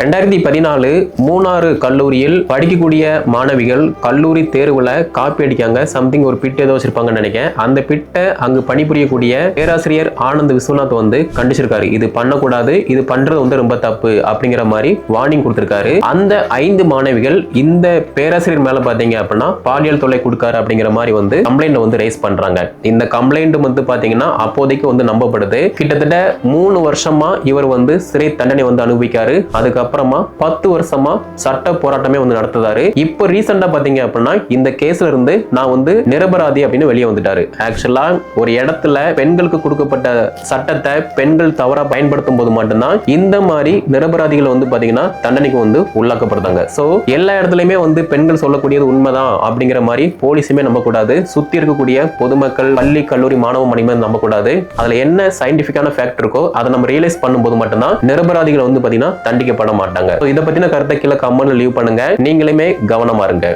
ரெண்டாயிரத்தி பதினாலு மூணாறு கல்லூரியில் படிக்கக்கூடிய மாணவிகள் கல்லூரி தேர்வில் காப்பி அடிக்காங்க சம்திங் ஒரு பிட் ஏதோ வச்சிருப்பாங்கன்னு நினைக்கிறேன். அந்த பிட்டை அங்கு பணிபுரியக்கூடிய பேராசிரியர் ஆனந்த் விஸ்வநாத் வந்து கண்டிச்சிருக்காரு. இது பண்ணக்கூடாது இது பண்றது வந்து ரொம்ப தப்பு அப்படிங்கிற மாதிரி வார்னிங் கொடுத்திருக்காரு. அந்த ஐந்து மாணவிகள் இந்த பேராசிரியர் மேல பாத்தீங்க அப்படின்னா பாலியல் தொல்லை கொடுக்காரு அப்படிங்கிற மாதிரி வந்து கம்ப்ளைண்ட் வந்து ரைஸ் பண்றாங்க. இந்த கம்ப்ளைண்ட் வந்து பாத்தீங்கன்னா அப்போதைக்கு வந்து நம்பப்படுது. கிட்டத்தட்ட மூணு வருஷமா இவர் வந்து சிறை தண்டனை வந்து அனுபவிக்காரு. அப்புறமா பத்து வருஷமா சட்ட போராட்டமே வந்து நடத்துதாரு. இப்போ ரீசெண்டா பாத்தீங்க அப்படின்னா இந்த கேஸ்ல இருந்து நான் வந்து நிரபராதி அப்படின்னு வெளியே வந்துட்டாரு. ஆக்சுவலா ஒரு இடத்துல பெண்களுக்கு கொடுக்கப்பட்ட சட்டத்தை பெண்கள் தவறா பயன்படுத்தும் போது மட்டும்தான் இந்த மாதிரி நிரபராதிகள் வந்து பாத்தீங்கன்னா தண்டனைக்கு வந்து உள்ளாக்கப்படுறாங்க. சோ எல்லா இடத்துலயுமே வந்து பெண்கள் சொல்லக்கூடியது உண்மைதான் அப்படிங்கிற மாதிரி போலீஸுமே நம்பக்கூடாது. சுத்தி இருக்கக்கூடிய பொதுமக்கள் பள்ளி கல்லூரி மாணவ மணிமே நம்பக்கூடாது. அதுல என்ன சயின்டிபிக்கான ஃபேக்ட் இருக்கோ அதை நம்ம ரியலைஸ் பண்ணும்போது மட்டும்தான் நிரபராதிகள் வந்து பாத்தீங்கன்னா தண்டிக்கப்படும் மாட்டாங்க. இதை பத்தின கருத்தை கீழே கமெண்ட்ல லீவ் பண்ணுங்க. நீங்களுமே கவனமா இருங்க.